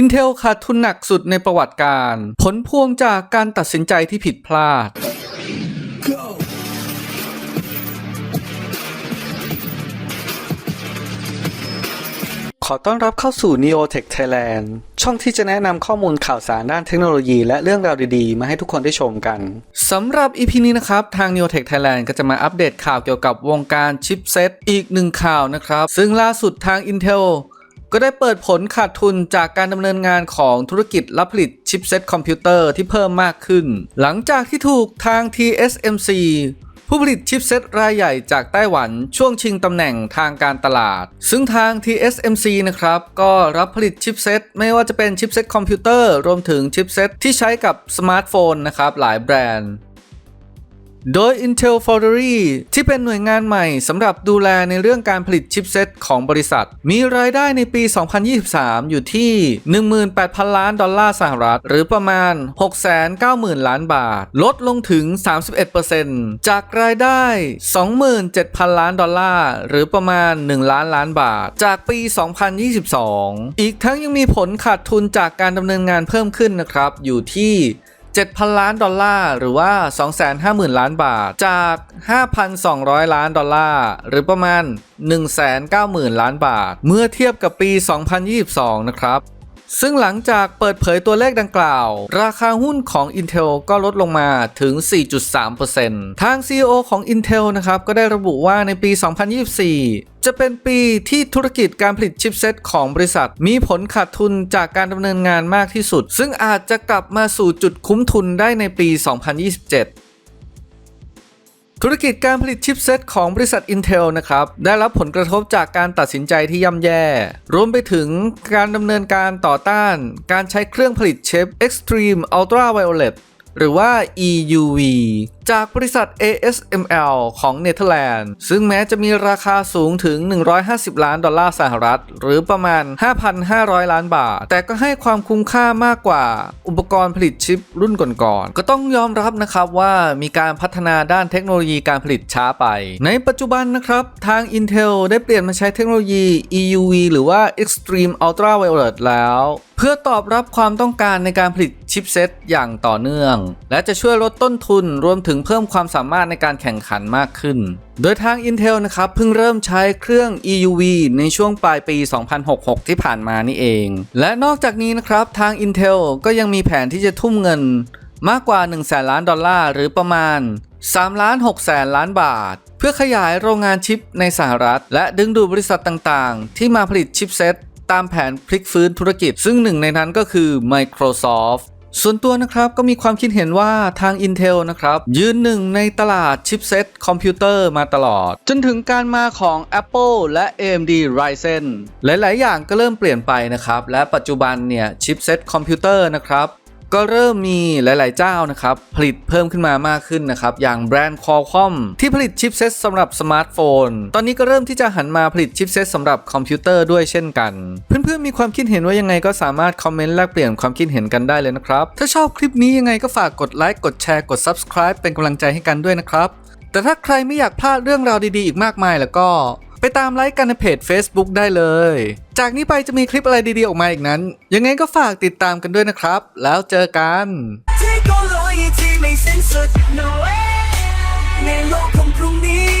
Intel ขาดทุนหนักสุดในประวัติการ ผลพวงจากการตัดสินใจที่ผิดพลาด ขอต้อนรับเข้าสู่ Neotech Thailand ช่องที่จะแนะนำข้อมูลข่าวสารด้านเทคโนโลยีและเรื่องราวดีๆ มาให้ทุกคนได้ชมกันสำหรับ EP นี้นะครับ ทาง Neotech Thailand ก็จะมาอัปเดตข่าวเกี่ยวกับวงการชิปเซตอีกหนึ่งข่าวนะครับ ซึ่งล่าสุดทาง Intel ก็ได้เปิดผลขาดทุนจากการดำเนินงานของธุรกิจรับผลิตชิปเซตคอมพิวเตอร์ที่เพิ่มมากขึ้น หลังจากที่ถูกทาง TSMC ผู้ผลิตชิปเซตรายใหญ่จากไต้หวันช่วงชิงตำแหน่งทางการตลาด ซึ่งทาง TSMC นะครับ ก็รับผลิตชิปเซตไม่ว่าจะเป็นชิปเซตคอมพิวเตอร์ รวมถึงชิปเซตที่ใช้กับสมาร์ทโฟนนะครับหลายแบรนด์ โดย Intel Foundry ที่เป็นหน่วยงานใหม่สำหรับดูแลในเรื่องการผลิตชิปเซตของบริษัท มีรายได้ในปี 2023 อยู่ที่ 18,000 ล้านดอลลาร์สหรัฐ หรือประมาณ 690,000 ล้านบาท ลดลงถึง 31%จากรายได้ 27,000 ล้านดอลลาร์ หรือประมาณ 1 ล้านล้านบาท จากปี 2022 อีกทั้งยังมีผลขาดทุนจากการดำเนินงานเพิ่มขึ้นนะครับ อยู่ที่ 7,000 ล้านดอลลาร์หรือว่า 250,000 ล้านบาทจาก 5,200 ล้านดอลลาร์หรือประมาณ 190,000 ล้านบาท เมื่อเทียบกับปี 2022 นะครับ ซึ่งหลังจากเปิดเผยตัวเลขดังกล่าว ราคาหุ้นของ Intel ก็ลดลงมาถึง 4.3%ทาง CEO ของ Intel นะครับก็ได้ระบุว่าในปี 2024จะเป็นปีที่ธุรกิจการผลิตชิปเซตของบริษัท มีผลขาดทุนจากการดำเนินงานมากที่สุด ซึ่งอาจจะกลับมาสู่จุดคุ้มทุนได้ในปี 2027 ธุรกิจการผลิตชิปเซตของบริษัท Intel นะครับ ได้รับผลกระทบจากการตัดสินใจที่ย่ำแย่ รวมไปถึงการดำเนินการต่อต้าน การใช้เครื่องผลิตเชฟ Extreme Ultraviolet หรือว่า EUV จากบริษัท ASML ของเนเธอร์แลนด์ ซึ่งแม้จะมีราคาสูงถึง 150 ล้านดอลลาร์สหรัฐ หรือประมาณ 5,500 ล้านบาท แต่ก็ให้ความคุ้มค่ามากกว่า อุปกรณ์ผลิตชิปรุ่นก่อนๆ ก็ต้องยอมรับนะครับว่ามีการพัฒนาด้านเทคโนโลยีการผลิตช้าไป ในปัจจุบันนะครับ ทาง Intel ได้เปลี่ยนมาใช้เทคโนโลยี EUV หรือว่า Extreme Ultraviolet แล้ว เพื่อตอบรับความต้องการในการผลิต ชิปเซตอย่างต่อเนื่อง และจะช่วยลดต้นทุนรวมถึงเพิ่มความสามารถในการแข่งขันมากขึ้น โดยทาง Intel นะครับเพิ่งเริ่มใช้เครื่อง EUV ในช่วงปลายปี 2066 ที่ผ่านมานี่เอง และนอกจากนี้นะครับทาง Intel ก็ยังมีแผนที่จะทุ่มเงินมากกว่า 1 0 0 0 0แสนล้านดอลลาร์หรือประมาณ3ล้าน6แสนล้านบาท เพื่อขยายโรงงานชิปในสหรัฐ และดึงดูดบริษัทต่างๆ ที่มาผลิตชิปเซตตามแผนพลิกฟื้นธุรกิจ ซึ่งหนึ่งในนั้นก็คือ Microsoft ส่วนตัวนะครับก็มีความคิดเห็นว่าทาง Intel นะครับยืนหนึ่งในตลาดชิปเซตคอมพิวเตอร์มาตลอด จนถึงการมาของ Apple และ AMD Ryzen หลาย ๆ อย่างก็เริ่มเปลี่ยนไปนะครับและปัจจุบันเนี่ยชิปเซตคอมพิวเตอร์นะครับ ก็เริ่มมีหลาย ๆ เจ้านะครับ ผลิตเพิ่มขึ้นมามากขึ้นนะครับ อย่างแบรนด์ Qualcomm ที่ผลิตชิปเซตสำหรับสมาร์ทโฟน ตอนนี้ก็เริ่มที่จะหันมาผลิตชิปเซตสำหรับคอมพิวเตอร์ด้วยเช่นกัน เพื่อน ๆ มีความคิดเห็นว่ายังไงก็สามารถคอมเมนต์แลกเปลี่ยนความคิดเห็นกันได้เลยนะครับ ถ้าชอบคลิปนี้ยังไงก็ฝากกดไลค์กดแชร์กด Subscribe เป็นกำลังใจให้กันด้วยนะครับแต่ถ้าใครไม่อยากพลาดเรื่องราวดี ๆ อีกมากมายแล้วก็ ไปตามไลค์กันในเพจ Facebook ได้เลย จากนี้ไปจะมีคลิปอะไรดีๆออกมาอีกนั้น ยังไงก็ฝากติดตามกันด้วยนะครับ แล้วเจอกัน no ในโลกของพรุ่งนี้